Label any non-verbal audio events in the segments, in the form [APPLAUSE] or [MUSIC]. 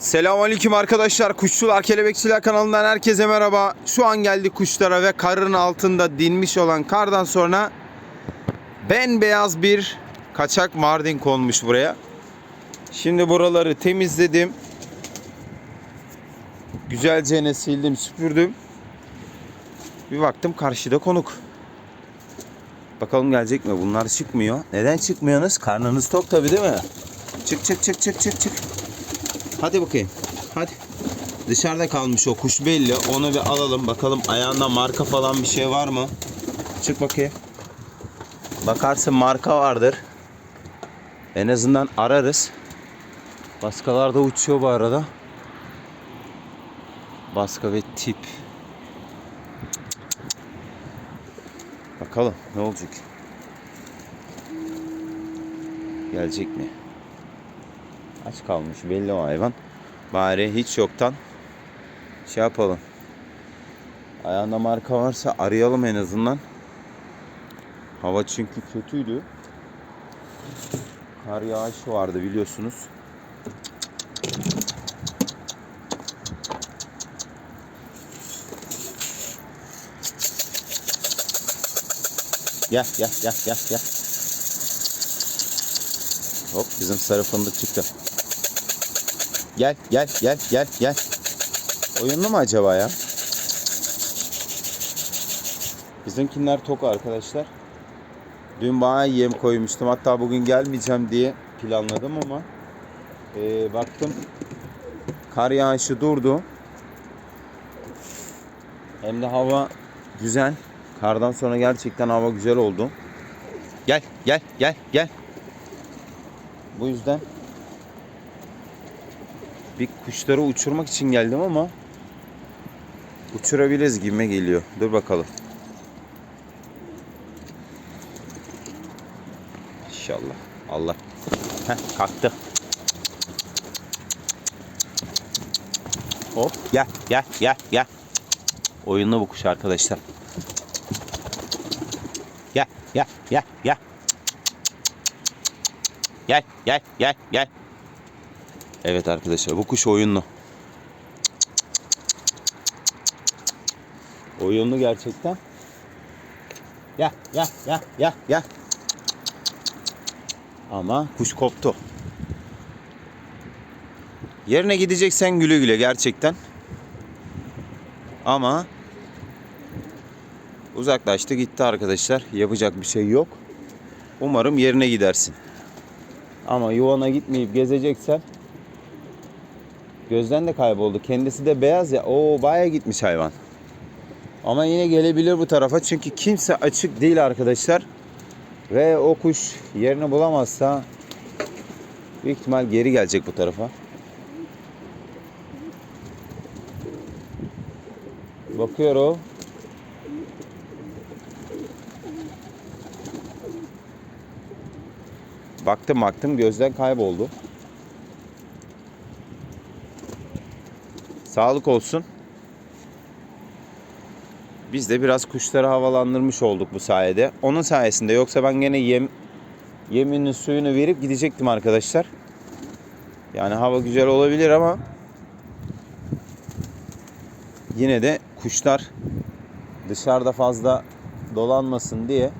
Selamünaleyküm arkadaşlar. Kuşçular Kelebekçiler kanalından herkese merhaba. Şu an geldik kuşlara ve karın altında dinmiş olan kardan sonra bembeyaz bir kaçak mardin konmuş buraya. Şimdi buraları temizledim. Güzelce sildim, süpürdüm. Bir baktım karşıda konuk. Bakalım gelecek mi? Bunlar çıkmıyor. Neden çıkmıyorsunuz? Karnınız tok tabi değil mi? Çık çık çık çık çık çık. Hadi bakayım. Hadi. Dışarıda kalmış o kuş belli. Onu bir alalım. Bakalım ayağında marka falan bir şey var mı? Çık bakayım. Bakarsın marka vardır. En azından ararız. Baskalar da uçuyor bu arada. Baska ve tip. Bakalım ne olacak? Gelecek mi? Aç kalmış belli o hayvan. Bari hiç yoktan şey yapalım. Ayağında marka varsa arayalım en azından. Hava çünkü kötüydü. Kar yağışı vardı biliyorsunuz. Gel gel gel gel gel. Hop bizim sarı fındık çıktı. Gel gel gel gel gel. Oyunlu mu acaba ya? Bizimkiler tok arkadaşlar. Dün bana yem koymuştum. Hatta bugün gelmeyeceğim diye planladım ama eee, baktım kar yağışı durdu. Hem de hava güzel. Kardan sonra gerçekten hava güzel oldu. Gel gel gel gel. Bu yüzden bir kuşları uçurmak için geldim ama uçurabiliriz gibime geliyor. Dur bakalım. İnşallah. Allah. Heh, kalktı. Hop gel gel gel gel. Oyunlu bu kuş arkadaşlar. Gel gel gel gel. Gel gel gel gel. Evet arkadaşlar bu kuş oyunlu. Oyunlu gerçekten. Gel gel gel gel gel. Ama kuş koptu. Yerine gideceksen güle güle gerçekten. Ama uzaklaştı gitti arkadaşlar. Yapacak bir şey yok. Umarım yerine gidersin. Ama yuvana gitmeyip gezeceksen gözden de kayboldu. Kendisi de beyaz ya. Oo baya gitmiş hayvan. Ama yine gelebilir bu tarafa. Çünkü kimse açık değil arkadaşlar. Ve o kuş yerini bulamazsa büyük ihtimal geri gelecek bu tarafa. Bakıyor o. Baktım baktım gözden kayboldu. Sağlık olsun. Biz de biraz kuşları havalandırmış olduk bu sayede. Onun sayesinde yoksa ben gene yem yeminin suyunu verip gidecektim arkadaşlar. Yani hava güzel olabilir ama yine de kuşlar dışarıda fazla dolanmasın diye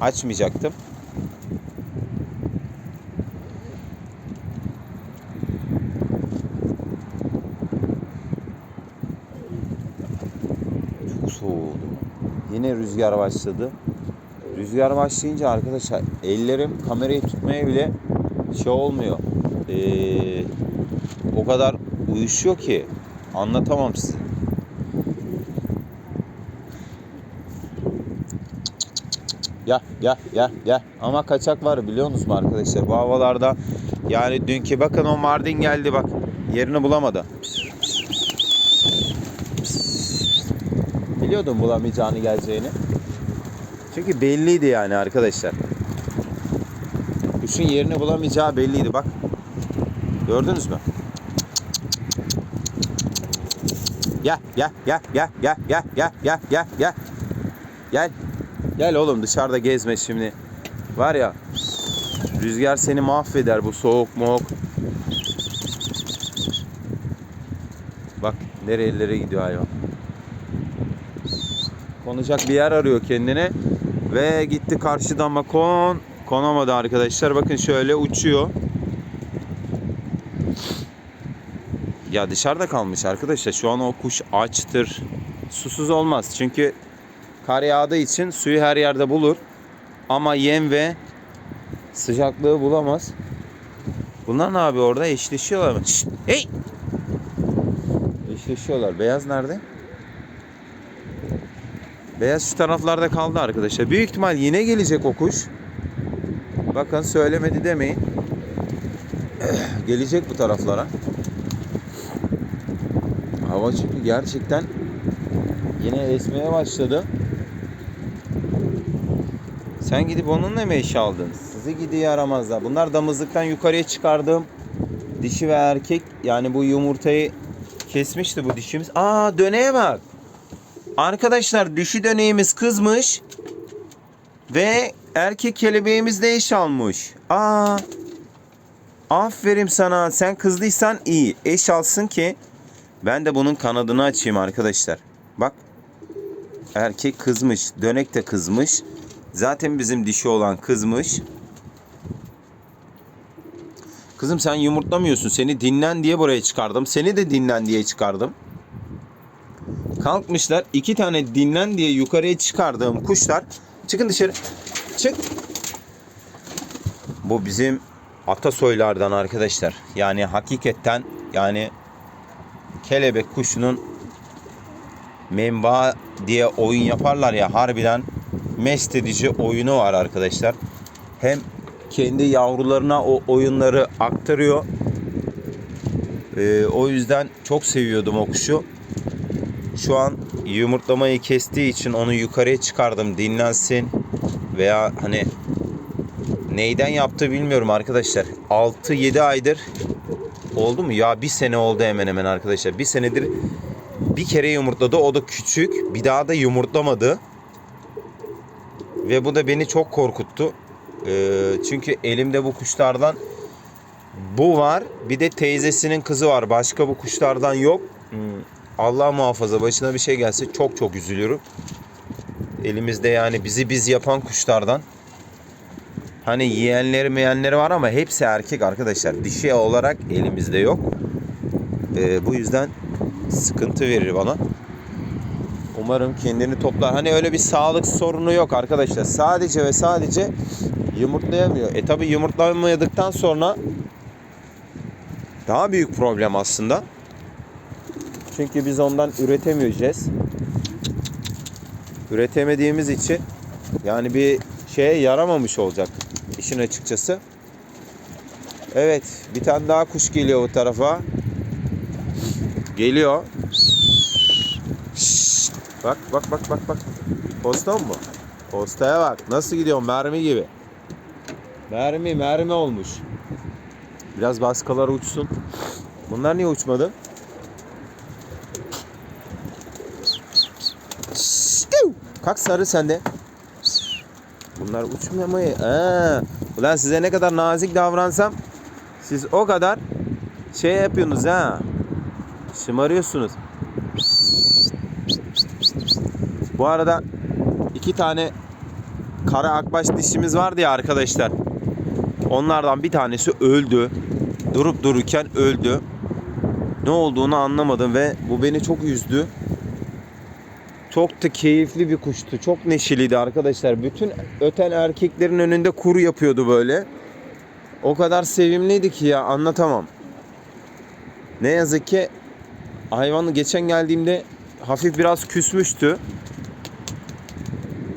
açmayacaktım. Çok soğudu. Yine rüzgar başladı. Rüzgar başlayınca arkadaşlar ellerim kamerayı tutmaya bile şey olmuyor. Ee, o kadar uyuşuyor ki anlatamam size. Ya ya ya ya ama kaçak var biliyorsunuz mu arkadaşlar bu havalarda yani dünkü bakın o Mardin geldi bak yerini bulamadı. Biliyordum bulamayacağını geleceğini. Çünkü belliydi yani arkadaşlar. Kuşun yerini bulamayacağı belliydi bak. Gördünüz mü? Gel gel gel gel gel gel gel gel gel gel. Gel. Gel oğlum dışarıda gezme şimdi. Var ya rüzgar seni mahveder bu soğuk moğuk. Bak nerelere gidiyor hayvan. Konacak bir yer arıyor kendine. Ve gitti karşıdan ama kon. Konamadı arkadaşlar. Bakın şöyle uçuyor. Ya dışarıda kalmış arkadaşlar. Şu an o kuş açtır. Susuz olmaz. Çünkü kar yağdığı için suyu her yerde bulur. Ama yem ve sıcaklığı bulamaz. Bunlar ne abi orada eşleşiyorlar mı? Şşt, hey! Eşleşiyorlar. Beyaz nerede? Beyaz şu taraflarda kaldı arkadaşlar. Büyük ihtimal yine gelecek o kuş. Bakın söylemedi demeyin. [CLEARS THROAT] gelecek bu taraflara. Hava çünkü gerçekten yine esmeye başladı. Sen gidip onunla mı eşi aldın? Sizi gidiyor yaramazlar. Bunlar damızlıktan yukarıya çıkardığım dişi ve erkek. Yani bu yumurtayı kesmişti bu dişimiz. Aa döneğe bak. Arkadaşlar dişi döneğimiz kızmış. Ve erkek kelebeğimiz de eş almış. Aa. Aferin sana. Sen kızdıysan iyi. Eş alsın ki ben de bunun kanadını açayım arkadaşlar. Bak. Erkek kızmış. Dönek de kızmış. Zaten bizim dişi olan kızmış. Kızım sen yumurtlamıyorsun. Seni dinlen diye buraya çıkardım. Seni de dinlen diye çıkardım. Kalkmışlar. iki tane dinlen diye yukarıya çıkardığım kuşlar. Çıkın dışarı. Çık. Bu bizim atasoylardan arkadaşlar. Yani hakikaten yani kelebek kuşunun menba diye oyun yaparlar ya harbiden mest edici oyunu var arkadaşlar. Hem kendi yavrularına o oyunları aktarıyor. Ee, o yüzden çok seviyordum o kuşu. Şu an yumurtlamayı kestiği için onu yukarıya çıkardım dinlensin veya hani neyden yaptı bilmiyorum arkadaşlar. 6-7 aydır oldu mu? Ya bir sene oldu hemen hemen arkadaşlar. Bir senedir bir kere yumurtladı. O da küçük. Bir daha da yumurtlamadı. Ve bu da beni çok korkuttu. Ee, çünkü elimde bu kuşlardan bu var. Bir de teyzesinin kızı var. Başka bu kuşlardan yok. Hmm, Allah muhafaza başına bir şey gelse çok çok üzülürüm. Elimizde yani bizi biz yapan kuşlardan. Hani yiyenleri meyenleri var ama hepsi erkek arkadaşlar. Dişi olarak elimizde yok. Ee, bu yüzden sıkıntı verir bana. Umarım kendini toplar. Hani öyle bir sağlık sorunu yok arkadaşlar. Sadece ve sadece yumurtlayamıyor. E tabi yumurtlamadıktan sonra daha büyük problem aslında. Çünkü biz ondan üretemeyeceğiz. Üretemediğimiz için yani bir şeye yaramamış olacak işin açıkçası. Evet, bir tane daha kuş geliyor bu tarafa. Geliyor. Bak bak bak bak bak. Posta mı bu? Postaya bak. Nasıl gidiyor? Mermi gibi. Mermi mermi olmuş. Biraz baskalar uçsun. Bunlar niye uçmadı? Kalk sarı sende. Bunlar uçmamayı. Aa, ulan size ne kadar nazik davransam siz o kadar şey yapıyorsunuz ha. Şımarıyorsunuz. Bu arada iki tane kara akbaş dişimiz vardı ya arkadaşlar. Onlardan bir tanesi öldü. Durup dururken öldü. Ne olduğunu anlamadım ve bu beni çok üzdü. Çok da keyifli bir kuştu. Çok neşeliydi arkadaşlar. Bütün öten erkeklerin önünde kuru yapıyordu böyle. O kadar sevimliydi ki ya anlatamam. Ne yazık ki hayvanı geçen geldiğimde hafif biraz küsmüştü.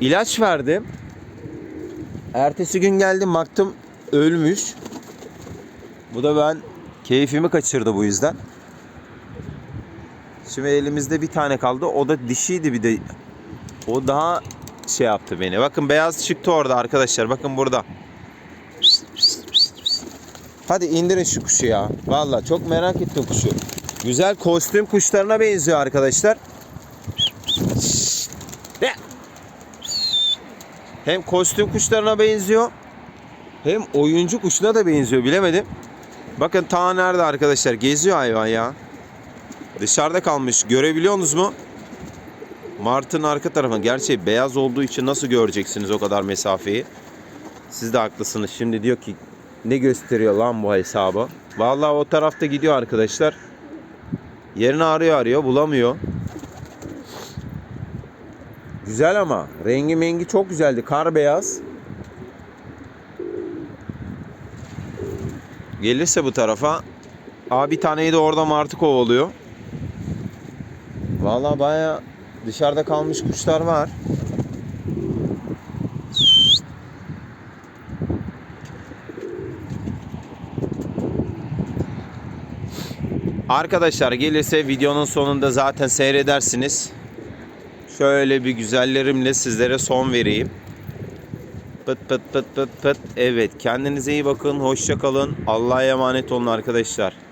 İlaç verdim. Ertesi gün geldim baktım ölmüş. Bu da ben keyfimi kaçırdı bu yüzden. Şimdi elimizde bir tane kaldı. O da dişiydi bir de. O daha şey yaptı beni. Bakın beyaz çıktı orada arkadaşlar. Bakın burada. Hadi indirin şu kuşu ya. Vallahi çok merak ettim kuşu. Güzel kostüm kuşlarına benziyor arkadaşlar. Hem kostüm kuşlarına benziyor. Hem oyuncu kuşuna da benziyor bilemedim. Bakın ta nerede arkadaşlar geziyor hayvan ya. Dışarıda kalmış. Görebiliyorsunuz mu? Martın arka tarafına. Gerçi beyaz olduğu için nasıl göreceksiniz o kadar mesafeyi? Siz de haklısınız. Şimdi diyor ki ne gösteriyor lan bu hesabı? Vallahi o tarafta gidiyor arkadaşlar. Yerini arıyor arıyor bulamıyor. Güzel ama rengi mengi çok güzeldi. Kar beyaz. Gelirse bu tarafa. Aa bir taneyi de orada martı kovalıyor. Vallahi baya dışarıda kalmış kuşlar var. Arkadaşlar gelirse videonun sonunda zaten seyredersiniz. Şöyle bir güzellerimle sizlere son vereyim. Pıt pıt pıt pıt pıt. Evet kendinize iyi bakın. Hoşça kalın. Allah'a emanet olun arkadaşlar.